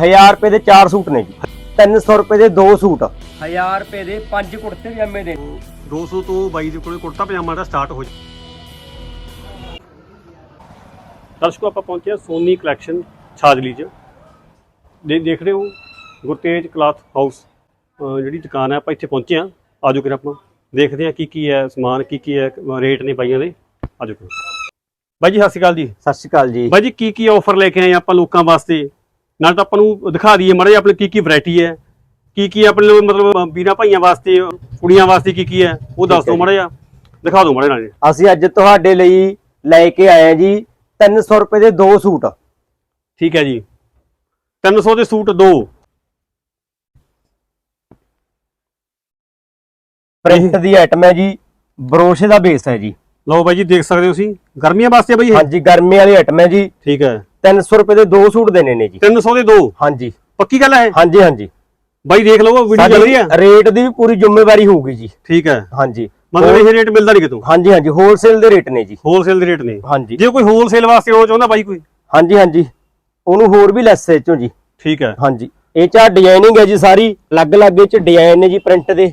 1000 ਰੁਪਏ ਦੇ 4 ਸੂਟ ਨੇ ਜੀ। 300 ਰੁਪਏ ਦੇ 2 ਸੂਟ। 1000 ਰੁਪਏ ਦੇ 5 ਕੁੜਤੇ ਪਜਾਮੇ ਦੇ। 200 ਤੋਂ ਬਾਈ ਦੇ ਕੋਲੇ ਕੁੜਤਾ ਪਜਾਮਾ ਦਾ ਸਟਾਰਟ ਹੋ ਦਰਸ਼ਕੋ ਆਪਾਂ ਪਹੁੰਚੇ ਹਾਂ ਸੋਨੀ ਕਲੈਕਸ਼ਨ ਛਾਜਲੀ 'ਚ। ਦੇ ਦੇਖ ਰਹੇ ਹੋ ਗੁਰਤੇਜ ਕਲਾਥ ਹਾਊਸ ਜਿਹੜੀ ਦੁਕਾਨ ਹੈ ਆਪਾਂ ਇੱਥੇ ਪਹੁੰਚੇ ਹਾਂ। ਆਜੋ ਕਿਰ ਆਪਾਂ ਦੇਖਦੇ ਹਾਂ ਕੀ ਕੀ ਹੈ ਸਮਾਨ ਕੀ ਕੀ ਹੈ ਰੇਟ ਨੇ ਬਾਈਆਂ ਦੇ। ਆਜੋ ਕਿਰ ਬਾਈ ਜੀ ਸਤਿ ਸ਼੍ਰੀ ਅਕਾਲ ਜੀ। ਸਤਿ ਸ਼੍ਰੀ ਅਕਾਲ ਜੀ। ਬਾਈ ਜੀ ਕੀ ਕੀ ਆਫਰ ਲੈ ਕੇ ਆਏ ਆਪਾਂ ਲੋਕਾਂ ਵਾਸਤੇ? ਨਾਲ ਤਾਂ ਆਪਾਂ ਨੂੰ ਦਿਖਾ ਦਈਏ ਮਾੜਾ ਜਿਹਾ ਆਪਣੇ ਕੀ ਕੀ ਵੈਰਾਈਟੀ ਹੈ ਕੀ ਕੀ ਆਪਣੇ ਮਤਲਬ ਵੀਰਾਂ ਭਾਈਆਂ ਵਾਸਤੇ ਕੁੜੀਆਂ ਵਾਸਤੇ ਕੀ ਕੀ ਹੈ ਉਹ ਦੱਸ ਦਿਓ ਮਾੜਾ ਜਿਹਾ ਦਿਖਾ ਦਿਓ ਮਾੜਾ ਨਾਲ ਅਸੀਂ ਅੱਜ ਤੁਹਾਡੇ ਲਈ ਲੈ ਕੇ ਆਏ ਹਾਂ ਜੀ 300 ਰੁਪਏ ਦੇ 2 ਸੂਟ। ਠੀਕ ਹੈ ਜੀ। 300 ਦੇ ਸੂਟ ਦੋ। ਪ੍ਰਿੰਟ ਦੀ ਆਈਟਮ ਹੈ ਜੀ ਬਰੋਸ਼ੇ ਦਾ ਬੇਸ ਹੈ ਜੀ। ਲਓ ਬਾਈ ਜੀ ਦੇਖ ਸਕਦੇ ਹੋ ਤੁਸੀਂ। ਗਰਮੀਆਂ ਵਾਸਤੇ ਬਾਈ ਇਹ? ਹਾਂਜੀ ਗਰਮੀ ਵਾਲੀ ਆਈਟਮ ਹੈ ਜੀ। ਠੀਕ ਹੈ। 300 ਰੁਪਏ ਦੇ 2 ਸੂਟ ਦੇਣੇ ਨੇ ਜੀ। 300 ਦੇ ਦੋ? ਹਾਂਜੀ। ਪੱਕੀ ਗੱਲ ਹੈ ਹਾਂਜੀ ਹਾਂਜੀ। ਬਾਈ ਦੇਖ ਲਓ ਵੀਡੀਓ ਚੱਲ ਰਹੀ ਹੈ ਰੇਟ ਦੀ ਵੀ ਪੂਰੀ ਜ਼ਿੰਮੇਵਾਰੀ ਹੋਊਗੀ ਜੀ। ਠੀਕ ਹੈ। ਹਾਂਜੀ। ਮਤਲਬ ਇਹ ਰੇਟ ਮਿਲਦਾ ਨਹੀਂ ਕਿਤੋਂ? ਹਾਂਜੀ ਹਾਂਜੀ। ਹੋਲਸੇਲ ਦੇ ਰੇਟ ਨੇ ਜੀ। ਹੋਲਸੇਲ ਦੇ ਰੇਟ ਨੇ। ਹਾਂਜੀ। ਜੇ ਕੋਈ ਹੋਲਸੇਲ ਵਾਸਤੇ ਆਉਣਾ ਚਾਹੁੰਦਾ ਬਾਈ ਕੋਈ? ਹਾਂਜੀ ਹਾਂਜੀ। ਉਹਨੂੰ ਹੋਰ ਵੀ ਲੈਸ ਚੋਂ ਜੀ। ਠੀਕ ਹੈ। ਹਾਂਜੀ। ਇਹ ਚਾ ਡਿਜ਼ਾਈਨਿੰਗ ਹੈ ਜੀ ਸਾਰੀ। ਅਲੱਗ-ਅਲੱਗ ਚ ਡਿਜ਼ਾਈਨ ਨੇ ਜੀ ਪ੍ਰਿੰਟ ਦੇ।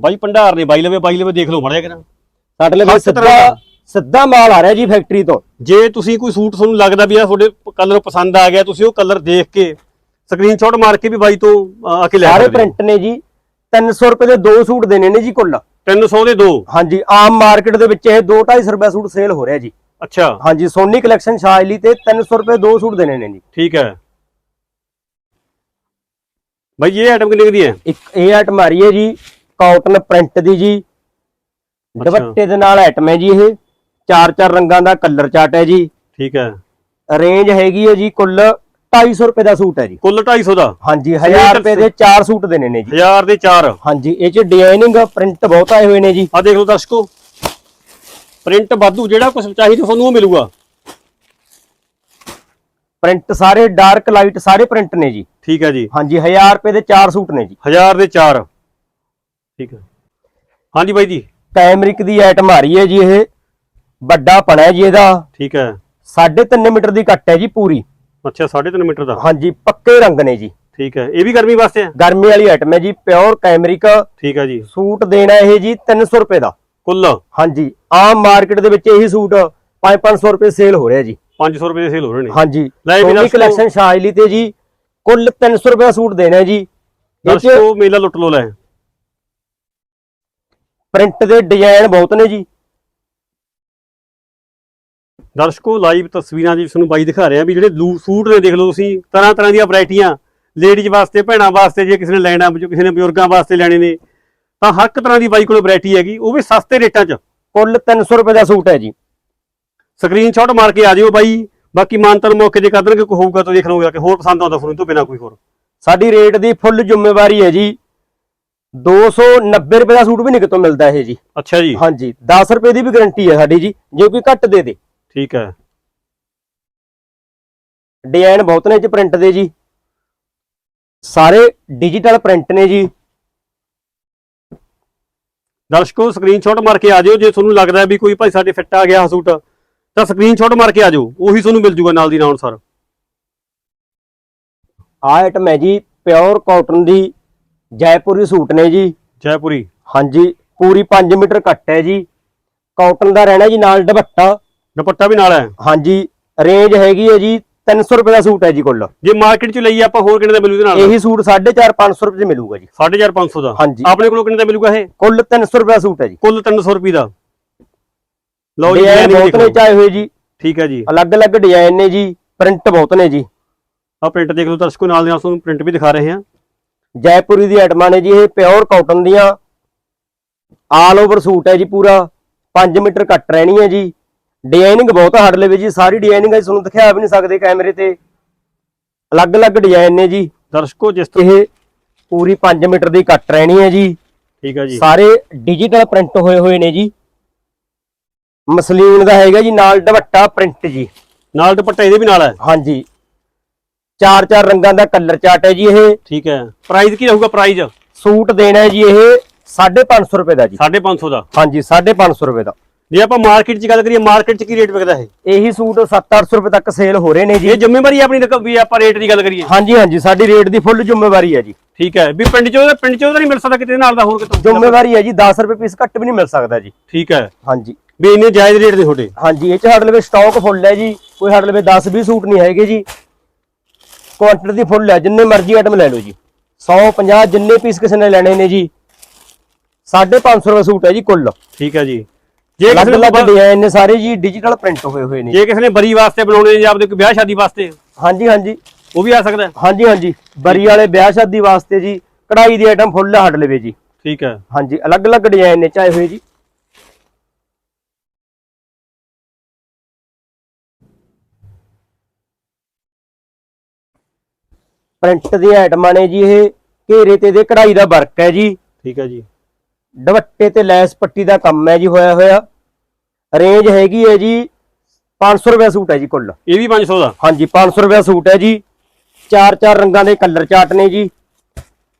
ਬਾਈ ਭੰਡਾਰ ਨੇ। ਬਾਈ ਲਵੇ ਬਾਈ ਲਵੇ ਦੇਖ ਲਓ ਮਾੜਾ ਜਿਹਾ ਕਿਰਾ ਸਾਡੇ ਲਈ ਸਿੱਧਾ ਦਾ। ਸਿੱਧਾ ਮਾਲ ਆ ਰਿਹਾ ਜੀ ਫੈਕਟਰੀ ਤੋਂ। ਜੇ ਤੁਸੀਂ ਕੋਈ ਸੂਟ ਤੁਹਾਨੂੰ ਲੱਗਦਾ ਵੀ ਆ ਤੁਹਾਡੇ ਕਲਰ ਪਸੰਦ ਆ ਗਿਆ ਤੁਸੀਂ ਉਹ ਕਲਰ ਦੇਖ ਕੇ ਸਕਰੀਨਸ਼ਾਟ ਮਾਰ ਕੇ ਵੀ ਬਾਈ ਤੋਂ ਅ, ਆ ਕੇ ਲੈ ਸਾਰੇ ਸਕਦੇ ਹੋ। ਪ੍ਰਿੰਟ ਨੇ ਜੀ। 300 ਰੁਪਏ ਦੇ ਦੋ ਸੂਟ ਦੇਣੇ ਨੇ ਜੀ ਕੁੱਲ। 300 ਦੇ ਦੋ? ਹਾਂਜੀ ਆਮ ਮਾਰਕੀਟ ਦੇ ਵਿੱਚ ਇਹ 2-250 ਰੁਪਏ ਸੂਟ ਸੇਲ ਹੋ ਰਿਹਾ ਜੀ। ਅੱਛਾ। ਹਾਂਜੀ ਸੋਨੀ ਕਲੈਕਸ਼ਨ ਸ਼ਾਇਲੀ ਤੇ 300 ਰੁਪਏ ਦੋ ਸੂਟ ਦੇਣੇ ਨੇ ਜੀ। ਠੀਕ ਹੈ। ਬਾਈ ਇਹ ਆਈਟਮ ਕਿੰਨੇ ਦੀ ਹੈ? ਇੱਕ ਇਹ ਆਈਟਮ ਆ ਰਹੀ ਹੈ ਜੀ ਕਾਟਨ ਪ੍ਰਿੰਟ ਦੀ ਜੀ। ਦੁਪੱਟੇ ਦੇ ਨਾਲ ਆਈਟਮ ਹੈ ਜੀ ਇਹ। ਚਾਰ ਚਾਰ ਰੰਗਾਂ ਦਾ ਕਲਰ ਚਾਰਟ ਹੈ ਜੀ। ਠੀਕ ਹੈ। ਰੇਂਜ ਹੈਗੀ ਹੈ ਜੀ ਕੁੱਲ 250 ਰੁਪਏ ਦਾ ਸੂਟ ਹੈ ਜੀ। ਕੁੱਲ 250 ਦਾ? ਹਾਂਜੀ 1000 ਰੁਪਏ ਦੇ ਚਾਰ ਸੂਟ ਦੇਣੇ ਨੇ ਜੀ। 1000 ਦੇ 4 ਹਾਂਜੀ ਇਹ ਚ ਡਿਜ਼ਾਈਨਿੰਗ ਪ੍ਰਿੰਟ ਬਹੁਤ ਆਏ ਹੋਏ ਨੇ ਜੀ। ਆ ਦੇਖ ਲਓ ਦਰਸ਼ਕੋ। ਪ੍ਰਿੰਟ ਵਾਧੂ ਜਿਹੜਾ ਕੁਝ ਚਾਹੀਦਾ ਤੁਹਾਨੂੰ ਉਹ ਮਿਲੂਗਾ। ਪ੍ਰਿੰਟ ਸਾਰੇ ਡਾਰਕ ਲਾਈਟ ਸਾਰੇ ਪ੍ਰਿੰਟ ਨੇ ਜੀ। ਠੀਕ ਹੈ ਜੀ। ਹਾਂਜੀ 1000 ਰੁਪਏ ਦੇ ਚਾਰ ਸੂਟ ਨੇ ਜੀ। 1000 ਦੇ 4 ਠੀਕ ਹੈ। ਹਾਂਜੀ ਬਾਈ ਜੀ। ਕੈਮਰਿਕ ਦੀ ਆਈਟਮ ਆ ਰਹੀ ਹੈ ਜੀ ਇਹ। ਵੱਡਾ ਪਣਾ ਹੈ ਜੀ ਇਹਦਾ। ਠੀਕ ਹੈ। 3.5 ਮੀਟਰ ਦੀ ਕੱਟ ਹੈ ਜੀ ਪੂਰੀ। ਅੱਛਾ 3.5 ਮੀਟਰ ਦਾ? ਹਾਂਜੀ ਪੱਕੇ ਰੰਗ ਨੇ ਜੀ। ਠੀਕ ਹੈ। ਇਹ ਵੀ ਗਰਮੀ ਵਾਸਤੇ ਹੈ? ਗਰਮੀ ਵਾਲੀ ਆਈਟਮ ਹੈ ਜੀ ਪਿਓਰ ਕੈਮਰਿਕ ਠੀਕ ਹੈ ਜੀ। ਸੂਟ ਦੇਣਾ ਇਹ ਜੀ 300 ਰੁਪਏ ਦਾ। ਕੁੱਲ ਹਾਂਜੀ ਆਮ ਮਾਰਕੀਟ ਦੇ ਵਿੱਚ ਇਹੀ ਸੂਟ 5-500 ਰੁਪਏ ਸੇਲ ਹੋ ਰਿਹਾ ਜੀ। 500 ਰੁਪਏ ਦੇ ਸੇਲ ਹੋ ਰਹੇ ਨੇ। ਹਾਂਜੀ ਲੈ ਵੀ ਸੋਨੀ ਕਲੈਕਸ਼ਨ ਸ਼ਾਇਲੀ ਤੇ ਜੀ ਕੁੱਲ 300 ਰੁਪਏ ਦਾ ਸੂਟ ਦੇਣਾ ਜੀ। ਦਰਸ਼ਕੋ ਮੇਲਾ ਲੁੱਟ ਲੋ ਲੈ। ਪ੍ਰਿੰਟ ਦੇ ਡਿਜ਼ਾਈਨ ਬਹੁਤ ਨੇ ਜੀ। ਦਰਸ਼ਕੋ ਲਾਈਵ ਤਸਵੀਰਾਂ ਜੀ ਤੁਹਾਨੂੰ ਬਾਈ ਦਿਖਾ ਰਿਹਾ ਵੀ ਜਿਹੜੇ ਲੂ- ਸੂਟ ਨੇ ਦੇਖ ਲਓ ਤੁਸੀਂ ਤਰ੍ਹਾਂ ਤਰ੍ਹਾਂ ਦੀਆਂ ਵੈਰਾਈਟੀਆਂ। ਲੇਡੀਜ਼ ਵਾਸਤੇ ਭੈਣਾਂ ਵਾਸਤੇ ਜੇ ਕਿਸੇ ਨੇ ਲੈਣਾ ਜੋ ਕਿਸੇ ਨੇ ਬਜ਼ੁਰਗਾਂ ਵਾਸਤੇ ਲੈਣੇ ਨੇ ਤਾਂ ਹਰ ਇੱਕ ਤਰ੍ਹਾਂ ਦੀ ਬਾਈ ਕੋਲ ਵੈਰਾਈਟੀ ਹੈਗੀ ਉਹ ਵੀ ਸਸਤੇ ਰੇਟਾਂ 'ਚ। ਕੁੱਲ 300 ਰੁਪਏ ਦਾ ਸੂਟ ਹੈ ਜੀ। ਸਕਰੀਨਸ਼ਾਟ ਮਾਰ ਕੇ ਆ ਜਿਓ ਬਾਈ। ਬਾਕੀ ਮਾਨਤਨ ਮੌਕੇ ਜੇ ਕਰਦਣਗੇ ਕੋਈ ਹੋਊਗਾ ਤਾਂ ਦੇਖ ਲਓਗੇ ਕਿ ਹੋਰ ਪਸੰਦ ਆਉਂਦਾ ਤੁਹਾਨੂੰ ਤੋਂ ਬਿਨਾ ਕੋਈ ਹੋਰ। ਸਾਡੀ ਰੇਟ ਦੀ ਫੁੱਲ ਜ਼ਿੰਮੇਵਾਰੀ ਹੈ ਜੀ। 290 ਰੁਪਏ ਦਾ ਸੂਟ ਵੀ ਨਹੀਂ ਕਿਤੋਂ ਮਿਲਦਾ ਇਹ ਜੀ। ਅੱਛਾ ਜੀ। ਹਾਂਜੀ 10 ਰੁਪਏ ਦੀ ਵੀ ਗਾਰੰਟੀ ਹੈ ਸਾਡੀ ਜੀ ਜੇ ਕੋਈ ਘੱਟ ਦੇ ਦੇ। ਠੀਕ ਹੈ। ਡਿਜ਼ਾਈਨ ਬਹੁਤ ਨੇ ਚ ਪ੍ਰਿੰਟ ਦੇ ਜੀ। ਸਾਰੇ ਡਿਜੀਟਲ ਪ੍ਰਿੰਟ ਨੇ ਜੀ। ਦਰਸ਼ਕੋ ਸਕਰੀਨਸ਼ਾਟ ਮਾਰ ਕੇ ਆ ਜਿਓ ਜੇ ਤੁਹਾਨੂੰ ਲੱਗਦਾ ਵੀ ਕੋਈ ਭਾਈ ਸਾਡੇ ਫਿੱਟ ਆ ਗਿਆ ਸੂਟ ਤਾਂ ਸਕਰੀਨਸ਼ਾਟ ਮਾਰ ਕੇ ਆ ਜਿਓ ਉਹੀ ਤੁਹਾਨੂੰ ਮਿਲ ਜੂਗਾ ਨਾਲ ਦੀ ਨਾਲ ਸਰ। ਆਹ ਆਈਟਮ ਹੈ ਜੀ ਪਿਓਰ ਕਾਟਨ ਦੀ ਜੈਪੁਰੀ ਸੂਟ ਨੇ ਜੀ। ਜੈਪੁਰੀ। ਹਾਂਜੀ ਪੂਰੀ 5 ਮੀਟਰ ਕੱਟ ਹੈ ਜੀ। ਕਾਟਨ ਦਾ ਰਹਿਣਾ ਜੀ ਨਾਲ ਦੁਪੱਟਾ। ਦੁਪੱਟਾ ਵੀ ਨਾਲ ਹੈ? ਹਾਂਜੀ ਰੇਂਜ ਹੈਗੀ ਹੈ ਜੀ 300 ਰੁਪਏ ਦਾ ਸੂਟ ਹੈ ਜੀ ਕੁੱਲ। ਜੇ ਮਾਰਕੀਟ 'ਚ ਲਈਏ ਆਪਾਂ ਹੋਰ ਕਿੰਨੇ ਦਾ ਮਿਲੂ ਇਹਦੇ ਨਾਲ? ਇਹੀ ਸੂਟ 4.5 500 ਰੁਪਏ 'ਚ ਮਿਲੂਗਾ ਜੀ। 4500 ਦਾ? ਹਾਂਜੀ। ਆਪਣੇ ਕੋਲੋਂ ਕਿੰਨੇ ਦਾ ਮਿਲੂਗਾ ਇਹ? ਕੁੱਲ 300 ਰੁਪਏ ਦਾ ਸੂਟ ਹੈ ਜੀ। ਕੁੱਲ 300 ਰੁਪਏ ਦਾ। ਲਓ ਜੀ ਬਹੁਤ ਨੇ। ਚਾਏ ਹੋਏ ਜੀ। ਠੀਕ ਹੈ ਜੀ। ਅਲੱਗ-ਅਲੱਗ ਡਿਜ਼ਾਈਨ ਨੇ ਜੀ ਪ੍ਰਿੰਟ ਬਹੁਤ ਨੇ ਜੀ। ਆ ਪ੍ਰਿੰਟ ਦੇਖ ਲਓ ਦਰਸ਼ਕੋ ਨਾਲ ਦੀ ਨਾਲ ਤੁਹਾਨੂੰ ਪ੍ਰਿੰਟ ਵੀ ਦਿਖਾ ਰਹੇ ਹਾਂ। ਜੈਪੁਰੀ ਦੀ ਆਈਟਮਾਂ ਨੇ ਜੀ ਇਹ ਪਿਓਰ ਕਾਟਨ ਦੀਆਂ। ਆਲ ਓਵਰ ਸੂਟ ਹੈ ਜੀ ਪੂਰਾ। 5 ਮੀਟਰ ਕੱਟ ਰਹਿਣੀ ਹੈ ਜੀ। ਡਿਜ਼ਾਈਨਿੰਗ ਬਹੁਤ ਸਾਡੇ ਲਈ ਜੀ ਸਾਰੀ ਡਿਜ਼ਾਈਨਿੰਗ ਅਸੀਂ ਤੁਹਾਨੂੰ ਦਿਖਾ ਵੀ ਨਹੀਂ ਸਕਦੇ ਕੈਮਰੇ ਤੇ। ਅਲੱਗ-ਅਲੱਗ ਡਿਜ਼ਾਈਨ ਨੇ ਜੀ। ਦਰਸ਼ਕੋ ਜਿਸ ਤਰ੍ਹਾਂ ਇਹ ਪੂਰੀ 5 ਮੀਟਰ ਦੀ ਕੱਟ ਰਹਿਣੀ ਹੈ ਜੀ। ਠੀਕ ਹੈ ਜੀ। ਸਾਰੇ ਡਿਜੀਟਲ ਪ੍ਰਿੰਟ ਹੋਏ ਹੋਏ ਨੇ ਜੀ। ਮਸਲੀਨ ਦਾ ਹੈਗਾ ਜੀ ਨਾਲ ਦੁਪੱਟਾ ਪ੍ਰਿੰਟ ਜੀ। ਨਾਲ ਦੁਪੱਟਾ ਇਹਦੇ ਵੀ ਨਾਲ ਹੈ? ਹਾਂਜੀ। ਚਾਰ ਚਾਰ ਰੰਗਾਂ ਦਾ ਕਲਰ ਚਾਰਟ ਹੈ ਜੀ ਇਹ। ਠੀਕ ਹੈ। ਪ੍ਰਾਈਸ ਕੀ ਰਹੂਗਾ ਪ੍ਰਾਈਸ ਸੂਟ ਦੇਣਾ ਹੈ ਜੀ ਇਹ 550 ਰੁਪਏ ਦਾ ਜੀ। 550 ਦਾ। ਹਾਂਜੀ 550 ਰੁਪਏ ਦਾ। ਜੇ ਆਪਾਂ ਮਾਰਕੀਟ 'ਚ ਗੱਲ ਕਰੀਏ ਮਾਰਕੀਟ 'ਚ ਕੀ ਰੇਟ ਵਿਕਦਾ ਹੈ ਇਹੀ ਸੂਟ 7-800 ਰੁਪਏ ਤੱਕ ਸੇਲ ਹੋ ਰਹੇ ਨੇ ਜੀ। ਇਹ ਜ਼ਿੰਮੇਵਾਰੀ ਆਪਣੀ ਰਕਮ ਵੀ ਆਪਾਂ ਰੇਟ ਦੀ ਗੱਲ ਕਰੀਏ। ਹਾਂਜੀ ਹਾਂਜੀ ਸਾਡੀ ਰੇਟ ਦੀ ਫੁੱਲ ਜ਼ਿੰਮੇਵਾਰੀ ਹੈ ਜੀ। ਠੀਕ ਹੈ ਵੀ ਪਿੰਡ 'ਚ ਉਹਦਾ ਪਿੰਡ 'ਚ ਉਹਦਾ ਨਹੀਂ ਮਿਲ ਸਕਦਾ ਕਿਤੇ ਨਾਲ ਦਾ ਹੋਰ ਕਿਤੋਂ। ਜ਼ਿੰਮੇਵਾਰੀ ਹੈ ਜੀ 10 ਰੁਪਏ ਪੀਸ ਘੱਟ ਵੀ ਨਹੀਂ ਮਿਲ ਸਕਦਾ ਜੀ। ਠੀਕ ਹੈ। ਹਾਂਜੀ। ਵੀ ਇੰਨੇ ਜਾਇਜ਼ ਰੇਟ ਦੇ ਤੁਹਾਡੇ? ਹਾਂਜੀ ਇਹ ਚ ਸਾਡੇ ਲਵੇ ਸਟਾਕ ਫੁੱਲ ਹੈ ਜੀ ਕੋਈ ਸਾਡੇ ਲਵੇ 10 20 ਸੂਟ ਨਹੀਂ ਹੈਗੇ ਜੀ। ਕੁਆਂਟੀਟੀ ਦੀ ਫੁੱਲ ਹੈ ਜਿੰਨੇ ਮਰਜ਼ੀ ਆਈਟਮ ਲੈ ਲਓ ਜੀ। 150 ਜਿੰਨੇ ਪੀਸ ਕਿਸੇ ਨੇ ਲੈਣੇ ਨੇ ਜੀ। 550 ਰੁਪਏ ਸੂਟ ਹੈ ਜੀ ਕੁੱਲ। ਠੀਕ ਹੈ ਜੀ। ਜੇ ਕਿਸੇ ਨੇ ਡਿਜ਼ਾਈਨ ਨੇ ਸਾਰੇ ਜੀ ਡਿਜੀਟਲ ਪ੍ਰਿੰਟ ਹੋਏ ਹੋਏ ਨੇ। ਜੀ। ਕਿਸੇ ਨੇ ਬਰੀ ਵਾਸਤੇ ਬਣਾਉਣੇ ਨੇ ਜਾਂ ਆਪਦੇ ਕੋਈ ਵਿਆਹ ਸ਼ਾਦੀ ਵਾਸਤੇ ਹਾਂਜੀ ਹਾਂਜੀ। ਉਹ ਵੀ ਆ ਸਕਦਾ ਹੈ? ਹਾਂਜੀ ਹਾਂਜੀ। ਬਰੀ ਵਾਲੇ ਵਿਆਹ ਸ਼ਾਦੀ ਵਾਸਤੇ ਜੀ ਕਢਾਈ ਦੀ ਆਈਟਮ ਫੁੱਲ ਹੈ ਸਾਡੇ ਲਵੇ ਜੀ। ਠੀਕ ਹੈ। ਹਾਂਜੀ ਅਲੱਗ ਅਲੱਗ ਡਿਜ਼ਾਈਨ ਨੇ ਚਾਹੇ ਹੋਏ ਜੀ। ਪ੍ਰਿੰਟ ਦੀਆਂ ਆਈਟਮਾਂ ਨੇ ਜੀ ਇਹ ਘੇਰੇ ਤੇ ਦੇ ਕਢਾਈ ਦਾ ਵਰਕ ਹੈ ਜੀ। ਠੀਕ ਹੈ ਜੀ। ਦੁਪੱਟੇ ਤੇ ਲੈਸ ਪੱਟੀ ਦਾ ਕੰਮ ਹੈ ਜੀ ਹੋਇਆ ਹੋਇਆ। ਰੇਂਜ ਹੈਗੀ ਹੈ ਜੀ 500 ਰੁਪਏ ਸੂਟ ਹੈ ਜੀ ਕੁੱਲ। ਇਹ ਵੀ 500 ਦਾ? ਹਾਂਜੀ 500 ਰੁਪਏ ਸੂਟ ਹੈ ਜੀ। ਚਾਰ ਚਾਰ ਰੰਗਾਂ ਦੇ ਕਲਰ ਚਾਰਟ ਨੇ ਜੀ।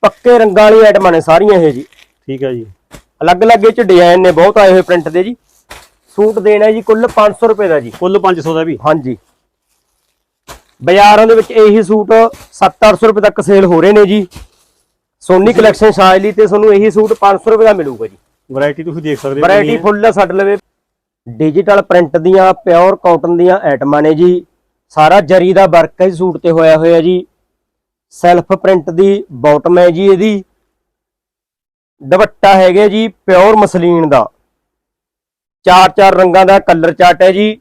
ਪੱਕੇ ਰੰਗਾਂ ਵਾਲੀ ਆਈਟਮਾਂ ਨੇ ਸਾਰੀਆਂ ਇਹ ਜੀ। ਠੀਕ ਹੈ ਜੀ। ਅਲੱਗ-ਅਲੱਗ ਇਹ ਚ ਡਿਜ਼ਾਈਨ ਨੇ ਬਹੁਤ ਆਏ ਹੋਏ ਪ੍ਰਿੰਟ ਦੇ ਜੀ। ਸੂਟ ਦੇਣਾ ਜੀ ਕੁੱਲ 500 ਰੁਪਏ ਦਾ ਜੀ। ਕੁੱਲ 500 ਦਾ ਵੀ? ਹਾਂਜੀ। ਬਾਜ਼ਾਰਾਂ ਦੇ ਵਿੱਚ ਇਹੀ ਸੂਟ 7-800 ਰੁਪਏ ਤੱਕ ਸੇਲ ਹੋ ਰਹੇ ਨੇ ਜੀ। ਸੋਨੀ ਕਲੈਕਸ਼ਨ ਸ਼ਾਇਲੀ ਤੇ ਤੁਹਾਨੂੰ ਇਹੀ ਸੂਟ 500 ਰੁਪਏ ਦਾ ਮਿਲੂਗਾ ਜੀ। ਵੈਰਾਈਟੀ ਤੁਸੀਂ ਦੇਖ ਸਕਦੇ ਵੈਰਾਈਟੀ ਫੁੱਲ ਹੈ ਸਾਡੇ ਲਵੇ। ਡਿਜੀਟਲ ਪ੍ਰਿੰਟ ਦੀਆਂ ਪਿਓਰ ਕਾਟਨ ਦੀਆਂ ਆਈਟਮਾਂ ਨੇ ਜੀ। ਸਾਰਾ ਜਰੀ ਦਾ ਵਰਕ ਹੈ ਸੂਟ ਤੇ ਹੋਇਆ ਹੋਇਆ ਜੀ। ਸੈਲਫ ਪ੍ਰਿੰਟ ਦੀ ਬਾਟਮ ਹੈ ਜੀ ਇਹਦੀ। ਦੁਪੱਟਾ ਹੈਗਾ ਜੀ ਪਿਓਰ ਮਸਲੀਨ ਦਾ। ਚਾਰ ਚਾਰ ਰੰਗਾਂ ਦਾ ਕਲਰ ਚਾਰਟ ਹੈ ਜੀ।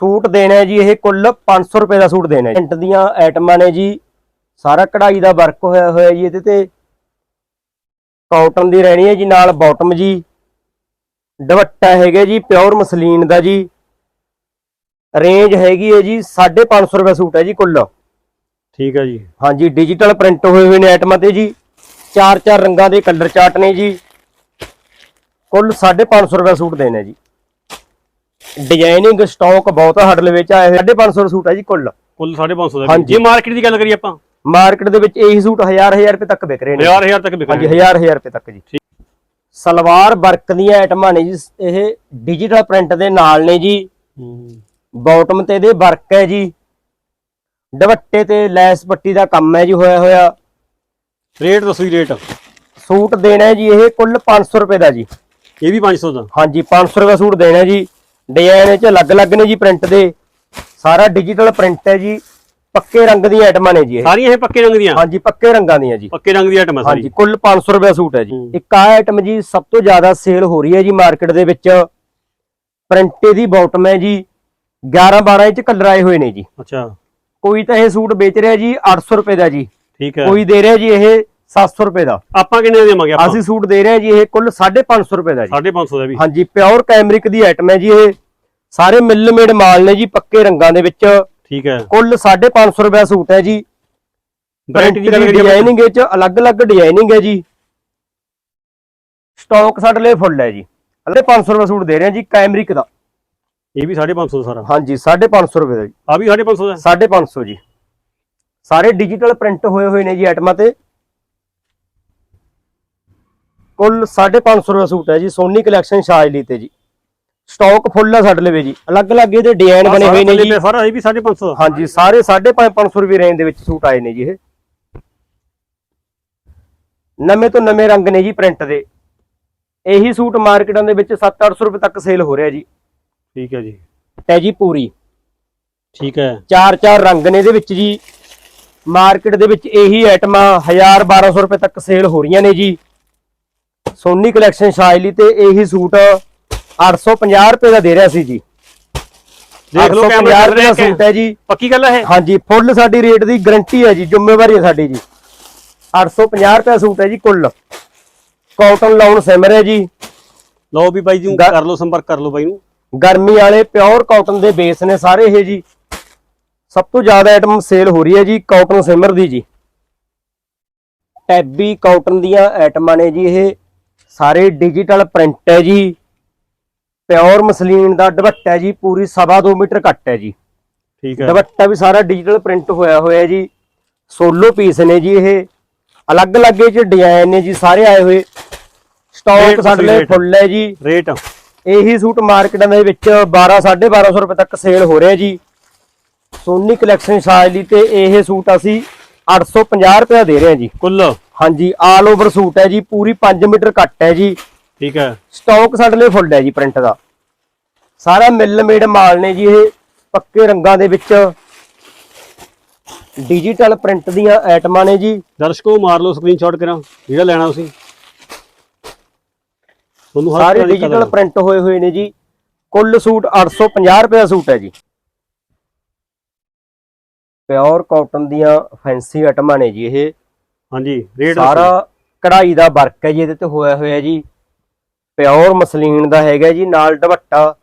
ਸੂਟ ਦੇਣਾ ਹੈ ਜੀ ਇਹ ਕੁੱਲ 500 ਰੁਪਏ ਦਾ ਸੂਟ ਦੇਣਾ ਹੈ ਪ੍ਰਿੰਟ ਦੀਆਂ ਆਈਟਮਾਂ ਨੇ ਜੀ। ਸਾਰਾ ਕਢਾਈ ਦਾ ਵਰਕ ਹੋਇਆ ਹੋਇਆ ਜੀ ਇਹਦੇ ਤੇ। ਕਾਟਨ ਦੀ ਰਹਿਣੀ ਹੈ ਜੀ ਨਾਲ ਬਾਟਮ ਜੀ। ਦੁਪੱਟਾ ਹੈਗਾ ਜੀ ਪਿਓਰ ਮਸਲੀਨ ਦਾ ਜੀ। ਰੇਂਜ ਹੈਗੀ ਹੈ ਜੀ 550 ਰੁਪਏ ਸੂਟ ਹੈ ਜੀ ਕੁੱਲ। ਠੀਕ ਹੈ ਜੀ। ਹਾਂਜੀ ਡਿਜੀਟਲ ਪ੍ਰਿੰਟ ਹੋਏ ਹੋਏ ਨੇ ਆਈਟਮਾਂ ਤੇ ਜੀ। ਚਾਰ ਚਾਰ ਰੰਗਾਂ ਦੇ ਕਲਰ ਚਾਰਟ ਨੇ ਜੀ। ਕੁੱਲ 550 ਰੁਪਏ ਸੂਟ ਦੇਣਾ ਜੀ। ਡਿਜ਼ਾਈਨਿੰਗ ਸਟਾਕ ਬਹੁਤ ਸਾਡੇ ਵਿੱਚ ਆਏ ਹੋਏ 550 ਸੂਟ ਹੈ ਜੀ ਕੁੱਲ। ਕੁੱਲ 550 ਦਾ। ਹਾਂਜੀ। ਜੇ। ਮਾਰਕੀਟ ਦੀ ਗੱਲ ਕਰੀਏ ਆਪਾਂ ਮਾਰਕੀਟ ਦੇ ਵਿੱਚ ਇਹੀ ਸੂਟ 1000 1000 ਰੁਪਏ ਤੱਕ ਵਿਕ ਰਹੇ ਨੇ। ਹਜ਼ਾਰ ਹਜ਼ਾਰ ਤੱਕ ਵਿਕਦੇ ਹਾਂਜੀ 1000 1000 ਰੁਪਏ ਤੱਕ ਜੀ। ਸਲਵਾਰ ਵਰਕ ਦੀਆਂ ਆਈਟਮਾਂ ਨੇ ਜੀ ਇਹ ਡਿਜੀਟਲ ਪ੍ਰਿੰਟ ਦੇ ਨਾਲ ਨੇ ਜੀ। ਬਾਟਮ ਤੇ ਇਹਦੇ ਵਰਕ ਹੈ ਜੀ। ਦੁਪੱਟੇ ਤੇ ਲੈਸ ਪੱਟੀ ਦਾ ਕੰਮ ਹੈ ਜੀ ਹੋਇਆ ਹੋਇਆ। ਰੇਟ ਦੱਸੋ ਜੀ ਰੇਟ। ਸੂਟ ਦੇਣਾ ਹੈ ਜੀ ਇਹ ਕੁੱਲ 500 ਰੁਪਏ ਦਾ ਜੀ। ਇਹ ਵੀ 500 ਦਾ? ਹਾਂਜੀ 500 ਰੁਪਏ ਸੂਟ ਦੇਣਾ ਜੀ। ਡਿਜ਼ਾਈਨ ਇਹ ਚ ਅਲੱਗ-ਅਲੱਗ ਨੇ ਜੀ ਪ੍ਰਿੰਟ ਦੇ। ਸਾਰਾ ਡਿਜੀਟਲ ਪ੍ਰਿੰਟ ਹੈ ਜੀ। ਪੱਕੇ ਰੰਗ ਦੀਆਂ ਆਈਟਮਾਂ ਨੇ ਜੀ ਇਹ। ਸਾਰੀਆਂ ਇਹ ਪੱਕੇ ਰੰਗ ਦੀਆਂ? ਹਾਂਜੀ ਪੱਕੇ ਰੰਗਾਂ ਦੀਆਂ ਜੀ। ਪੱਕੇ ਰੰਗ ਦੀ ਆਈਟਮ ਹਾਂਜੀ ਕੁੱਲ 500 ਰੁਪਏ ਸੂਟ ਹੈ ਜੀ। ਇੱਕ ਆ ਆਈਟਮ ਜੀ ਸਭ ਤੋਂ ਜ਼ਿਆਦਾ ਸੇਲ ਹੋ ਰਹੀ ਹੈ ਜੀ ਮਾਰਕੀਟ ਦੇ ਵਿੱਚ। ਪ੍ਰਿੰਟ ਦੀ ਬਾਟਮ ਹੈ ਜੀ। 11 12 ਇੰਚ ਕਲਰ ਆਏ ਹੋਏ ਨੇ ਜੀ। ਅੱਛਾ। ਕੋਈ ਤਾਂ ਇਹ ਸੂਟ ਵੇਚ ਰਿਹਾ ਜੀ 800 ਰੁਪਏ ਦਾ ਜੀ। ਠੀਕ ਹੈ। ਕੋਈ ਦੇ ਰਿਹਾ ਜੀ ਇਹ 700 ਰੁਪਏ ਦਾ। ਆਪਾਂ ਕਿੰਨੇ ਦੇ ਦੇਵਾਂਗੇ ਆਪਾਂ? ਅਸੀਂ ਸੂਟ ਦੇ ਰਹੇ ਹਾਂ ਜੀ ਇਹ ਕੁੱਲ 550 ਰੁਪਏ ਦਾ ਜੀ। 550 ਦਾ ਵੀ। ਹਾਂਜੀ ਪਿਓਰ ਕੈਮਰਿਕ ਦੀ ਆਈਟਮ ਹੈ ਜੀ ਇਹ। ਸਾਰੇ ਮਿਲਮੇਡ ਮਾਲ ਨੇ ਜੀ ਪੱਕੇ ਰੰਗਾਂ ਦੇ ਵਿੱਚ। ਠੀਕ ਹੈ। ਕੁੱਲ 550 ਰੁਪਏ ਸੂਟ ਹੈ ਜੀ। ਵੈਰਾਈਟੀ ਦੀ ਗੱਲ ਕਰੀਏ ਆਪਾਂ- ਡਿਜ਼ਾਈਨਿੰਗ ਵਿੱਚ ਅਲੱਗ-ਅਲੱਗ ਡਿਜ਼ਾਈਨਿੰਗ ਹੈ ਜੀ। ਸਟਾਕ ਸਾਡੇ ਲਈ ਫੁੱਲ ਹੈ ਜੀ। ਅਲੇ 500 ਰੁਪਏ ਸੂਟ ਦੇ ਰਹੇ ਹਾਂ ਜੀ ਕੈਮਰਿਕ ਦਾ। ਇਹ ਵੀ 550 ਦਾ ਸਾਰਾ? ਹਾਂਜੀ 550 ਰੁਪਏ ਦਾ ਜੀ। ਆ ਵੀ 550 ਦਾ? 550 ਜੀ। ਸਾਰੇ ਡਿਜੀਟਲ ਪ੍ਰਿੰਟ ਹੋਏ ਹੋਏ ਨੇ ਜੀ ਆਈਟਮਾਂ ਤੇ। ਕੁੱਲ 550 ਰੁਪਏ ਸੂਟ ਹੈ ਜੀ ਸੋਨੀ ਕਲੈਕਸ਼ਨ ਸ਼ਾਇਲੀ ਤੇ ਜੀ। ਸਟਾਕ ਫੁੱਲ ਹੈ ਸਾਡੇ ਲਈ ਜੀ। ਅਲੱਗ-ਅਲੱਗ ਇਹਦੇ ਡਿਜ਼ਾਈਨ ਬਣੇ ਹੋਏ ਨੇ ਜੀ। ਸਾਰਾ ਇਹ ਵੀ 550 ਦਾ। ਹਾਂਜੀ ਸਾਰੇ 550 ਰੁਪਏ ਰੇਂਜ ਦੇ ਵਿੱਚ ਸੂਟ ਆਏ ਨੇ ਜੀ ਇਹ। ਨਵੇਂ ਤੋਂ ਨਵੇਂ ਰੰਗ ਨੇ ਜੀ ਪ੍ਰਿੰਟ ਦੇ। ਇਹੀ ਸੂਟ ਮਾਰਕੀਟਾਂ ਦੇ ਵਿੱਚ 7-800 ਰੁਪਏ ਤੱਕ ਸੇਲ ਹੋ ਰਿਹਾ ਜੀ। ਠੀਕ ਹੈ ਜੀ। ਟੈ ਜੀ ਪੂਰੀ। ਠੀਕ ਹੈ। ਚਾਰ ਚਾਰ ਰੰਗ ਨੇ ਇਹਦੇ ਵਿੱਚ ਜੀ। ਮਾਰਕੀਟ ਦੇ ਵਿੱਚ ਇਹੀ ਆਈਟਮਾਂ 1000 1200 ਰੁਪਏ ਤੱਕ ਸੇਲ ਹੋ ਰਹੀਆਂ ਨੇ ਜੀ। ਸੋਨੀ ਕਲੈਕਸ਼ਨ ਸ਼ਾਇਲੀ ਤੇ ਇਹੀ ਸੂਟ 850 ਰੁਪਏ ਦਾ ਦੇ ਰਿਹਾ ਸੀ ਜੀ। ਦੇਖ ਲਓ 850 ਕੈਮਰਾ ਰੁਪਏ ਦਾ ਸੂਟ ਹੈ ਜੀ। ਪੱਕੀ ਗੱਲ ਹੈ ਹਾਂਜੀ ਫੁੱਲ ਸਾਡੀ ਰੇਟ ਦੀ ਗਾਰੰਟੀ ਹੈ ਜੀ ਜ਼ਿੰਮੇਵਾਰੀ ਹੈ ਸਾਡੀ ਜੀ। 850 ਰੁਪਏ ਸੂਟ ਹੈ ਜੀ ਕੁੱਲ। ਕਾਟਨ ਲਾਉਣ ਸਿਮਰ ਹੈ ਜੀ। ਲਓ ਵੀ ਬਾਈ ਜੀ ਕਰ ਲਓ ਸੰਪਰਕ ਕਰ ਲਓ ਬਾਈ ਨੂੰ। ਗਰਮੀ ਵਾਲੇ ਪਿਓਰ ਕਾਟਨ ਦੇ ਬੇਸ ਨੇ ਸਾਰੇ ਇਹ ਜੀ। ਸਭ ਤੋਂ ਜ਼ਿਆਦਾ ਆਈਟਮ ਸੇਲ ਹੋ ਰਹੀ ਹੈ ਜੀ ਕਾਟਨ ਸਿਮਰ ਦੀ ਜੀ। ਟੈਬੀ ਕਾਟਨ ਦੀਆਂ ਆਈਟਮਾਂ ਨੇ ਜੀ ਇਹ। ਸਾਰੇ ਡਿਜੀਟਲ ਪ੍ਰਿੰਟ ਹੈ ਜੀ। ਪਿਓਰ ਮਸਲੀਨ ਦਾ ਦੁਪੱਟਾ ਜੀ ਪੂਰੀ ਸਵਾ 2 ਮੀਟਰ ਕੱਟ ਹੈ ਜੀ। ਠੀਕ ਹੈ। ਦੁਪੱਟਾ ਵੀ ਸਾਰਾ ਡਿਜੀਟਲ ਪ੍ਰਿੰਟ ਹੋਇਆ ਹੋਇਆ ਜੀ। ਸੋਲੋ ਪੀਸ ਨੇ ਜੀ ਇਹ। ਅਲੱਗ-ਅਲੱਗ ਚ ਡਿਜ਼ਾਈਨ ਨੇ ਜੀ ਸਾਰੇ ਆਏ ਹੋਏ। ਸਟਾਕ ਸਾਡੇ ਲਈ। ਫੁੱਲ ਹੈ ਜੀ। ਰੇਟ ਇਹੀ ਸੂਟ ਮਾਰਕੀਟਾਂ ਦੇ ਵਿੱਚ 12 1250 ਰੁਪਏ ਤੱਕ ਸੇਲ ਹੋ ਰਿਹਾ ਜੀ। ਸੋਨੀ ਕਲੈਕਸ਼ਨ ਸ਼ਾਇਲੀ ਤੇ ਇਹ ਸੂਟ ਅਸੀਂ 850 ਰੁਪਏ ਦੇ ਰਹੇ ਹਾਂ ਜੀ। ਕੁੱਲ? ਹਾਂਜੀ ਆਲ ਓਵਰ ਸੂਟ ਹੈ ਜੀ ਪੂਰੀ 5 ਮੀਟਰ ਕੱਟ ਹੈ ਜੀ। ਠੀਕ ਹੈ। ਸਟਾਕ ਸਾਡੇ ਲਈ ਫੁੱਲ ਹੈ ਜੀ ਪ੍ਰਿੰਟ ਦਾ। ਸਾਰਾ ਮਿਲ ਮੇਡ ਮਾਲ ਨੇ ਜੀ ਇਹ ਪੱਕੇ ਰੰਗਾਂ ਦੇ ਵਿੱਚ। ਡਿਜੀਟਲ ਪ੍ਰਿੰਟ ਦੀਆਂ ਆਈਟਮਾਂ ਨੇ ਜੀ। ਦਰਸ਼ਕੋ ਮਾਰ ਲਓ ਸਕਰੀਨਸ਼ਾਟ ਕਰਾਂ। ਜਿਹੜਾ ਲੈਣਾ ਤੁਸੀਂ। ਤੁਹਾਨੂੰ ਸਾਰੇ ਡਿਜੀਟਲ ਪ੍ਰਿੰਟ ਹੋਏ ਹੋਏ ਨੇ ਜੀ। ਕੁੱਲ ਸੂਟ 850 ਰੁਪਏ ਦਾ ਸੂਟ ਹੈ ਜੀ। ਪਿਓਰ ਕਾਟਨ ਦੀਆਂ ਫੈਂਸੀ ਆਈਟਮਾਂ ਨੇ ਜੀ ਇਹ। ਹਾਂਜੀ ਰੇਟ ਸਾਰਾ ਕਢਾਈ ਦਾ ਵਰਕ ਹੈ ਜੀ ਇਹਦੇ ਤੇ ਹੋਇਆ ਹੋਇਆ ਜੀ। ਪਿਓਰ ਮਸਲੀਨ ਦਾ ਹੈਗਾ ਜੀ ਨਾਲ ਦੁਪੱਟਾ।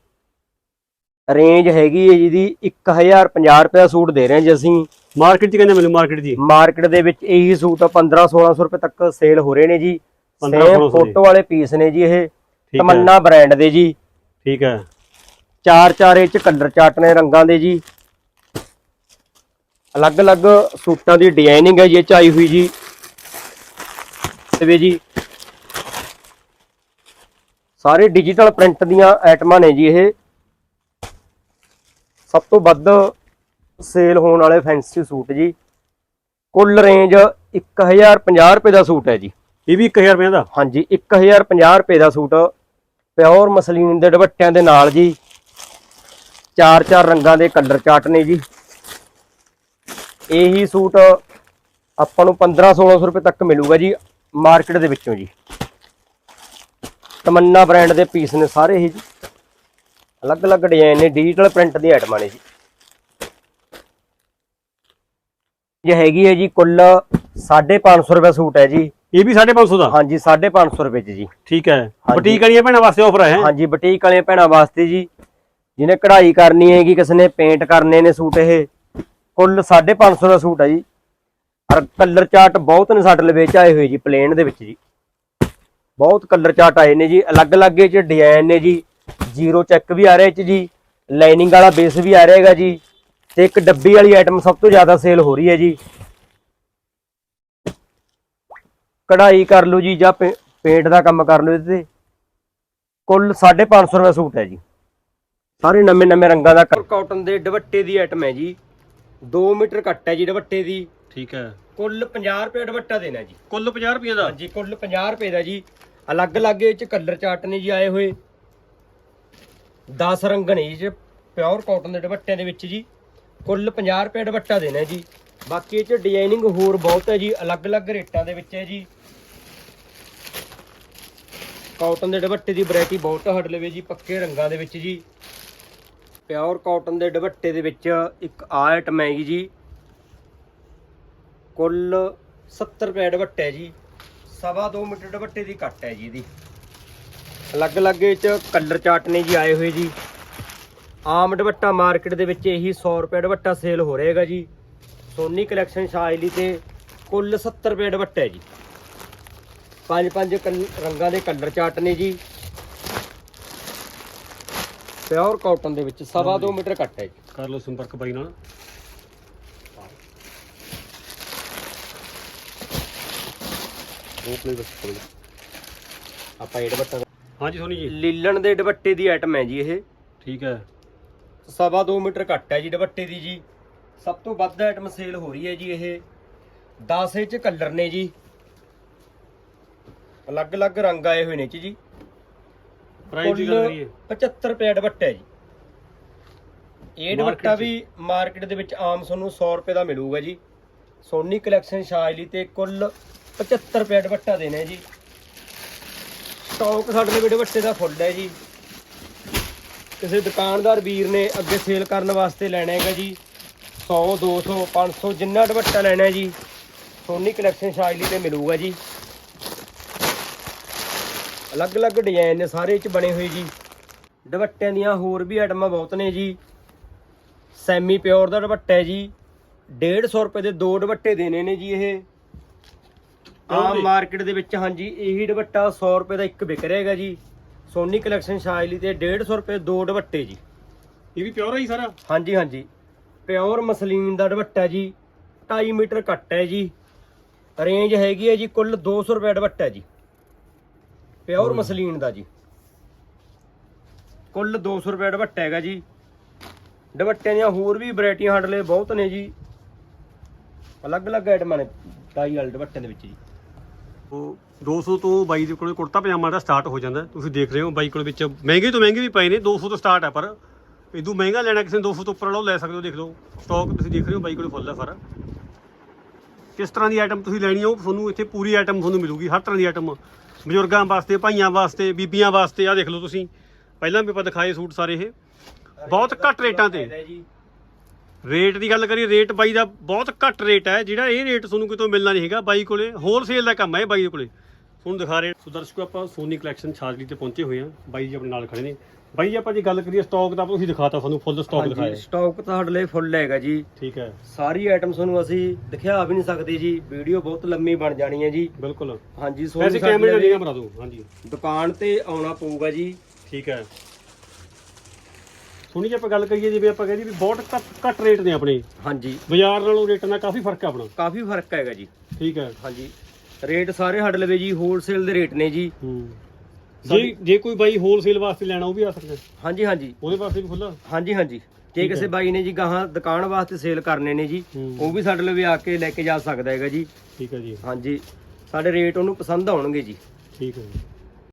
ਰੇਂਜ ਹੈਗੀ ਹੈ ਜਿਹਦੀ 1050 ਰੁਪਏ ਦਾ ਸੂਟ ਦੇ ਰਹੇ ਹਾਂ ਜੀ ਅਸੀਂ। ਮਾਰਕੀਟ 'ਚ ਕਹਿੰਦੇ ਮੈਨੂੰ ਮਾਰਕੀਟ ਜੀ? ਮਾਰਕੀਟ ਦੇ ਵਿੱਚ ਇਹੀ ਸੂਟ 15 1600 ਰੁਪਏ ਤੱਕ ਸੇਲ ਹੋ ਰਹੇ ਨੇ ਜੀ। 1500 ਸੇਮ। ਫੋਟੋ ਵਾਲੇ ਪੀਸ ਨੇ ਜੀ ਇਹ। ਤਮੰਨਾ ਬ੍ਰਾਂਡ ਦੇ ਜੀ। ਠੀਕ ਹੈ। ਚਾਰ ਚਾਰ ਇਹ ਚ ਕਲਰ ਚਾਰਟ ਨੇ ਰੰਗਾਂ ਦੇ ਜੀ। ਅਲੱਗ-ਅਲੱਗ ਸੂਟਾਂ ਦੀ ਡਿਜ਼ਾਈਨਿੰਗ ਹੈ ਜੀ ਇਹ ਚ ਆਈ ਹੋਈ ਜੀ। ਤੇ ਵੀ ਜੀ ਸਾਰੇ ਡਿਜੀਟਲ ਪ੍ਰਿੰਟ ਦੀਆਂ ਆਈਟਮਾਂ ਨੇ ਜੀ ਇਹ। ਸਭ ਤੋਂ ਵੱਧ ਸੇਲ ਹੋਣ ਵਾਲੇ ਫੈਂਸੀ ਸੂਟ ਜੀ। ਕੁੱਲ ਰੇਂਜ 1050 ਰੁਪਏ ਦਾ ਸੂਟ ਹੈ ਜੀ। ਇਹ ਵੀ 1000 ਰੁਪਏ ਦਾ? ਹਾਂਜੀ 1050 ਰੁਪਏ ਦਾ ਸੂਟ ਪਿਓਰ ਮਸਲੀਨ ਦੇ ਦੁਪੱਟਿਆਂ ਦੇ ਨਾਲ ਜੀ। ਚਾਰ ਚਾਰ ਰੰਗਾਂ ਦੇ ਕਲਰ ਚਾਰਟ ਨੇ ਜੀ। ਇਹੀ ਸੂਟ ਆਪਾਂ ਨੂੰ 15 1600 ਰੁਪਏ ਤੱਕ ਮਿਲੂਗਾ ਜੀ ਮਾਰਕੀਟ ਦੇ ਵਿੱਚੋਂ ਜੀ। ਤਮੰਨਾ ਬ੍ਰਾਂਡ ਦੇ ਪੀਸ ਨੇ ਸਾਰੇ ਇਹ ਜੀ। ਅਲੱਗ-ਅਲੱਗ ਡਿਜ਼ਾਈਨ ਨੇ ਡਿਜੀਟਲ ਪ੍ਰਿੰਟ ਦੀ ਆਈਟਮਾਂ ਨੇ ਜੀ। ਇਹ ਹੈਗੀ ਹੈ ਜੀ ਕੁੱਲ 550 ਰੁਪਏ ਸੂਟ ਹੈ ਜੀ। ਇਹ ਵੀ 550 ਦਾ? ਹਾਂਜੀ 550 ਰੁਪਏ ਚ ਜੀ। ਠੀਕ ਹੈ। ਬੁਟੀਕ ਵਾਲੀਆਂ ਭੈਣਾਂ ਵਾਸਤੇ ਆਫਰ ਹੈ? ਹਾਂਜੀ ਬੁਟੀਕ ਵਾਲੇ ਭੈਣਾਂ ਵਾਸਤੇ ਜੀ। ਜਿਹਨੇ ਕਢਾਈ ਕਰਨੀ ਹੈਗੀ ਕਿਸੇ ਨੇ ਪੇਂਟ ਕਰਨੇ ਨੇ ਸੂਟ ਇਹ ਕੁੱਲ 550 ਦਾ ਸੂਟ ਹੈ ਜੀ। ਔਰ ਕਲਰ ਚਾਰਟ ਬਹੁਤ ਨੇ ਸਾਡੇ ਲਵੇ ਚ ਆਏ ਹੋਏ ਜੀ ਪਲੇਨ ਦੇ ਵਿੱਚ ਜੀ। ਬਹੁਤ ਕਲਰ ਚਾਰਟ ਆਏ ਨੇ ਜੀ ਅਲੱਗ-ਅਲੱਗ ਇਹ ਚ ਡਿਜ਼ਾਈਨ ਨੇ ਜੀ ਜ਼ੀਰੋ ਚੈੱਕ ਵੀ ਆ ਰਿਹਾ ਚ ਜੀ ਲਾਈਨਿੰਗ ਵਾਲਾ ਬੇਸ ਵੀ ਆ ਰਿਹਾ ਹੈਗਾ ਜੀ ਤੇ ਇੱਕ ਡੱਬੀ ਵਾਲੀ ਆਈਟਮ ਸਭ ਤੋਂ ਜ਼ਿਆਦਾ ਸੇਲ ਹੋ ਰਹੀ ਹੈ ਜੀ। ਕਢਾਈ ਕਰ ਲਓ ਜੀ ਜਾਂ ਪੇਂਟ ਦਾ ਕੰਮ ਕਰ ਲਓ ਇਹਦੇ ਤੇ। ਕੁੱਲ 550 ਰੁਪਏ ਸੂਟ ਹੈ ਜੀ। ਸਾਰੇ ਨਵੇਂ ਨਵੇਂ ਰੰਗਾਂ ਦਾ ਕਾਟਨ ਦੇ ਦੁਪੱਟੇ ਦੀ ਆਈਟਮ ਹੈ ਜੀ। 2 ਮੀਟਰ ਕੱਟ ਹੈ ਜੀ ਦੁਪੱਟੇ ਦੀ। ਠੀਕ ਹੈ। ਕੁੱਲ 50 ਰੁਪਏ ਦੁਪੱਟਾ ਦੇਣਾ ਜੀ। ਕੁੱਲ 50 ਰੁਪਏ ਦਾ? ਹਾਂਜੀ ਕੁੱਲ 50 ਰੁਪਏ ਦਾ ਜੀ। ਅਲੱਗ-ਅਲੱਗ ਇਹ ਚ ਕਲਰ ਚਾਰਟ ਨੇ ਜੀ ਆਏ ਹੋਏ। 10 ਰੰਗ ਨੇ ਜੀ ਪਿਓਰ ਕਾਟਨ ਦੇ ਦੁਪੱਟਿਆਂ ਦੇ ਵਿੱਚ ਜੀ। ਕੁੱਲ 50 ਰੁਪਏ ਦੁਪੱਟਾ ਦੇਣਾ ਜੀ। ਬਾਕੀ ਇਹ ਚ ਡਿਜ਼ਾਈਨਿੰਗ ਹੋਰ ਬਹੁਤ ਹੈ ਜੀ ਅਲੱਗ-ਅਲੱਗ ਰੇਟਾਂ ਦੇ ਵਿੱਚ ਹੈ ਜੀ। ਕਾਟਨ ਦੇ ਦੁਪੱਟੇ ਦੀ ਵੈਰਾਈਟੀ ਬਹੁਤ ਹੱਡ ਲਵੇ ਜੀ, ਪੱਕੇ ਰੰਗਾਂ ਦੇ ਵਿੱਚ ਜੀ। ਪਿਓਰ ਕਾਟਨ ਦੇ ਦੁਪੱਟੇ ਦੇ ਵਿੱਚ ਇੱਕ ਆ ਆਈਟਮ ਹੈਗੀ ਜੀ। ਕੁੱਲ 70 ਰੁਪਏ ਦੁਪੱਟਾ ਹੈ ਜੀ। ਸਵਾ ਦੋ ਮੀਟਰ ਦੁਪੱਟੇ ਦੀ ਕੱਟ ਹੈ ਜੀ ਇਹਦੀ। ਅਲੱਗ-ਅਲੱਗ ਇਹ ਚ ਕਲਰ ਚਾਰਟ ਨੇ ਜੀ ਆਏ ਹੋਏ ਜੀ। ਆਮ ਦੁਪੱਟਾ ਮਾਰਕੀਟ ਦੇ ਵਿੱਚ ਇਹੀ 100 ਰੁਪਏ ਦੁਪੱਟਾ ਸੇਲ ਹੋ ਰਹੇਗਾ ਜੀ। ਸੋਨੀ ਕਲੈਕਸ਼ਨ ਸ਼ਾਇਲੀ ਤੇ ਕੁੱਲ 70 ਰੁਪਏ ਦੁਪੱਟਾ ਹੈ ਜੀ। ਪੰਜ ਪੰਜ ਰੰਗਾਂ ਦੇ ਕਲਰ ਚਾਰਟ ਨੇ ਜੀ। ਪਿਓਰ ਕਾਟਨ ਦੇ ਵਿੱਚ ਸਵਾ ਦੋ ਮੀਟਰ ਕੱਟ ਹੈ ਜੀ। ਕਰ ਲਓ ਸੰਪਰਕ ਬਾਈ ਨਾਲ। ਉਹ ਪਲੇ ਬਸ ਕਰੋ ਆਪਾਂ ਇਹ ਦੁਪੱਟਾ ਹਾਂਜੀ ਸੋਨੀ ਜੀ। ਲੀਲਣ ਦੇ ਦੁਪੱਟੇ ਦੀ ਆਈਟਮ ਹੈ ਜੀ ਇਹ। ਠੀਕ ਹੈ। ਸਵਾ ਦੋ ਮੀਟਰ ਘੱਟ ਹੈ ਜੀ ਦੁਪੱਟੇ ਦੀ ਜੀ। ਸਭ ਤੋਂ ਵੱਧ ਆਈਟਮ ਸੇਲ ਹੋ ਰਹੀ ਹੈ ਜੀ ਇਹ। 10 ਇਹ ਚ ਕਲਰ ਨੇ ਜੀ। ਅਲੱਗ-ਅਲੱਗ ਰੰਗ ਆਏ ਹੋਏ ਨੇ ਚ ਜੀ। ਪ੍ਰਾਈਸ ਦੀ ਗੱਲ ਕਰੀਏ। 75 ਰੁਪਏ ਦੁਪੱਟਾ ਹੈ ਜੀ। ਇਹ ਦੁਪੱਟਾ? ਵੀ ਮਾਰਕੀਟ ਦੇ ਵਿੱਚ ਆਮ ਤੁਹਾਨੂੰ 100 ਰੁਪਏ ਦਾ ਮਿਲੂਗਾ ਜੀ। ਸੋਨੀ ਕਲੈਕਸ਼ਨ ਸ਼ਾਇਲੀ ਤੇ ਕੁੱਲ 75 ਰੁਪਏ ਦੁਪੱਟਾ ਦੇਣਾ ਜੀ। ਸਟਾਕ ਸਾਡੇ ਲਈ ਦੁਪੱਟੇ ਦਾ ਫੁੱਲ ਹੈ ਜੀ। ਕਿਸੇ ਦੁਕਾਨਦਾਰ ਵੀਰ ਨੇ ਅੱਗੇ ਸੇਲ ਕਰਨ ਵਾਸਤੇ ਲੈਣਾ ਹੈਗਾ ਜੀ। 100 200 500 ਜਿੰਨਾ ਦੁਪੱਟਾ ਲੈਣਾ ਜੀ, ਸੋਨੀ ਕਲੈਕਸ਼ਨ ਸ਼ਾਇਲੀ ਤੇ ਮਿਲੂਗਾ ਜੀ। ਅਲੱਗ-ਅਲੱਗ ਡਿਜ਼ਾਈਨ ਨੇ ਸਾਰੇ ਚ ਬਣੇ ਹੋਏ ਜੀ। ਦੁਪੱਟਿਆਂ ਦੀਆਂ ਹੋਰ ਵੀ ਆਈਟਮਾਂ ਬਹੁਤ ਨੇ ਜੀ। ਸੈਮੀ ਪਿਓਰ ਦਾ ਦੁਪੱਟਾ ਹੈ ਜੀ। 150 ਰੁਪਏ ਦੇ ਦੋ ਦੁਪੱਟੇ ਦੇਣੇ ਨੇ ਜੀ ਇਹ। ਆਮ? ਮਾਰਕੀਟ ਦੇ ਵਿੱਚ ਹਾਂਜੀ ਇਹੀ ਦੁਪੱਟਾ 100 ਰੁਪਏ ਦਾ ਇੱਕ ਵਿਕ ਰਿਹਾ ਹੈਗਾ ਜੀ। ਸੋਨੀ ਕਲੈਕਸ਼ਨ ਸ਼ਾਇਲੀ ਤੇ 150 ਰੁਪਏ ਦੋ ਦੁਪੱਟੇ ਜੀ। ਇਹ ਵੀ ਪਿਓਰ ਹੈ ਜੀ ਸਾਰਾ? ਹਾਂਜੀ ਹਾਂਜੀ। ਪਿਓਰ ਮਸਲੀਨ ਦਾ ਦੁਪੱਟਾ ਜੀ 2.5 ਮੀਟਰ ਕੱਟ ਹੈ ਜੀ। ਰੇਂਜ ਹੈਗੀ ਹੈ ਜੀ ਕੁੱਲ 200 ਰੁਪਏ ਦੁਪੱਟਾ ਜੀ। ਪਿਓਰ ਮਸਲੀਨ ਦਾ ਜੀ। ਕੁੱਲ 200 ਰੁਪਏ ਦੁਪੱਟਾ ਹੈਗਾ ਜੀ। ਦੁਪੱਟਿਆਂ ਦੀਆਂ ਹੋਰ ਵੀ ਵੈਰਾਈਟੀਆਂ ਸਾਡੇ ਲਈ ਬਹੁਤ ਨੇ ਜੀ। ਅਲੱਗ-ਅਲੱਗ ਆਈਟਮਾਂ ਨੇ ਟਾਈ ਵਾਲੇ ਦੁਪੱਟਿਆਂ ਦੇ ਵਿੱਚ ਜੀ। ਉਹ 200 ਤੋਂ ਬਾਈ ਦੇ ਕੋਲੇ ਕੁੜਤਾ ਪਜਾਮਾ ਦਾ ਸਟਾਰਟ ਹੋ ਜਾਂਦਾ, ਤੁਸੀਂ ਦੇਖ ਰਹੇ ਹੋ ਬਾਈ ਕੋਲ ਵਿੱਚ। ਮਹਿੰਗੇ ਤੋਂ ਮਹਿੰਗੇ ਵੀ ਪਏ ਨੇ 200 ਤੋਂ ਸਟਾਰਟ ਆ ਪਰ ਇਦੋਂ ਮਹਿੰਗਾ ਲੈਣਾ ਕਿਸੇ ਨੇ 200 ਤੋਂ ਉੱਪਰ ਵਾਲਾ ਲੈ ਸਕਦੇ ਹੋ, ਦੇਖ ਲਓ। ਸਟਾਕ ਤੁਸੀਂ ਦੇਖ ਰਹੇ ਹੋ ਬਾਈ ਕੋਲੇ ਫੁੱਲ ਹੈ ਸਾਰਾ। ਕਿਸ ਤਰ੍ਹਾਂ ਦੀ ਆਈਟਮ ਤੁਸੀਂ ਲੈਣੀ ਹੋ ਤੁਹਾਨੂੰ ਇੱਥੇ ਪੂਰੀ ਆਈਟਮ ਤੁਹਾਨੂੰ ਮਿਲੂਗੀ, ਹਰ ਤਰ੍ਹਾਂ ਦੀ ਆਈਟਮ ਬਜ਼ੁਰਗਾਂ ਵਾਸਤੇ, ਭਾਈਆਂ ਵਾਸਤੇ, ਬੀਬੀਆਂ ਵਾਸਤੇ ਆ ਦੇਖ ਲਓ ਤੁਸੀਂ। ਪਹਿਲਾਂ ਵੀ ਆਪਾਂ ਦਿਖਾਏ ਸੂਟ ਸਾਰੇ ਇਹ। ਬਹੁਤ ਘੱਟ ਰੇਟਾਂ ਤੇ। ਰੇਟ ਦੀ ਗੱਲ ਕਰੀਏ ਰੇਟ ਬਾਈ ਦਾ ਬਹੁਤ ਘੱਟ ਰੇਟ ਹੈ ਜਿਹੜਾ ਇਹ ਰੇਟ ਤੁਹਾਨੂੰ ਕਿਤੋਂ ਮਿਲਣਾ ਨਹੀਂ ਹੈਗਾ ਬਾਈ ਕੋਲੇ ਹੋਲਸੇਲ ਦਾ ਕੰਮ ਹੈ ਬਾਈ ਦੇ ਕੋਲੇ। ਤੁਹਾਨੂੰ ਦਿਖਾ ਰਹੇ ਸੋ ਦਰਸ਼ਕੋ ਆਪਾਂ ਸੋਨੀ ਕਲੈਕਸ਼ਨ ਛਾਜਲੀ ਤੇ ਪਹੁੰਚੇ ਹੋਏ ਹਾਂ। ਬਾਈ ਜੀ ਆਪਣੇ ਨਾਲ ਖੜੇ ਨੇ। ਬਾਈ ਜੀ ਆਪਾਂ ਜੇ ਗੱਲ ਕਰੀਏ ਸਟਾਕ ਦਾ ਤੁਸੀਂ ਦਿਖਾਤਾ ਤੁਹਾਨੂੰ ਫੁੱਲ ਸਟਾਕ ਦਿਖਾਇਆ। ਸਟਾਕ ਤਾਂ ਸਾਡੇ ਲਈ ਫੁੱਲ ਹੈਗਾ ਜੀ। ਠੀਕ ਹੈ। ਸਾਰੀ ਆਈਟਮ ਤੁਹਾਨੂੰ ਅਸੀਂ ਦਿਖਾ ਵੀ ਨਹੀਂ ਸਕਦੇ ਜੀ। ਵੀਡੀਓ ਬਹੁਤ ਲੰਮੀ ਬਣ ਜਾਣੀ ਹੈ ਜੀ। ਬਿਲਕੁਲ। ਹਾਂਜੀ ਸੋ ਵੈਸੇ ਸਾਡੇ ਕੈਮਰੇ ਲਈ ਨਿਗਾਹ ਬਣਾ ਦਿਓ। ਹਾਂਜੀ। ਦੁਕਾਨ ਤੇ ਆਉਣਾ ਪਊਗਾ ਜੀ। ਠੀਕ ਹੈ। ਸੋਨੀ ਜੇ ਆਪਾਂ ਗੱਲ ਕਰੀਏ ਜਿਵੇਂ ਆਪਾਂ ਕਹਿੰਦੇ ਵੀ ਬਹੁਤ ਘੱਟ ਘੱਟ ਰੇਟ ਨੇ ਆਪਣੇ। ਹਾਂਜੀ। ਬਾਜ਼ਾਰ ਨਾਲੋਂ ਰੇਟਾਂ ਦਾ ਕਾਫੀ ਫ਼ਰਕ ਹੈ ਆਪਣਾ। ਕਾਫੀ ਫ਼ਰਕ ਹੈਗਾ ਜੀ। ਠੀਕ ਹੈ। ਹਾਂਜੀ। ਰੇਟ ਸਾਰੇ ਸਾਡੇ ਲਵੇ ਜੀ ਹੋਲਸੇਲ ਦੇ ਰੇਟ ਨੇ ਜੀ। ਹੂੰ। ਜੇ ਜੇ ਕੋਈ ਬਾਈ ਹੋਲਸੇਲ ਵਾਸਤੇ ਲੈਣਾ ਉਹ ਵੀ ਆ ਸਕਦਾ। ਹਾਂਜੀ ਹਾਂਜੀ। ਉਹਦੇ ਵਾਸਤੇ ਵੀ ਖੁੱਲਾ ਹਾਂਜੀ ਹਾਂਜੀ। ਜੇ ਕਿਸੇ ਬਾਈ ਨੇ ਜੀ ਗਾਹਾਂ ਦੁਕਾਨ ਵਾਸਤੇ ਸੇਲ ਕਰਨੇ ਨੇ ਜੀ ਹੂੰ। ਉਹ ਵੀ ਸਾਡੇ ਲਵੇ ਆ ਕੇ ਲੈ ਕੇ ਜਾ ਸਕਦਾ ਹੈਗਾ ਜੀ। ਠੀਕ ਹੈ ਜੀ। ਹਾਂਜੀ। ਸਾਡੇ ਰੇਟ ਉਹਨੂੰ ਪਸੰਦ ਆਉਣਗੇ ਜੀ। ਠੀਕ ਹੈ ਜੀ।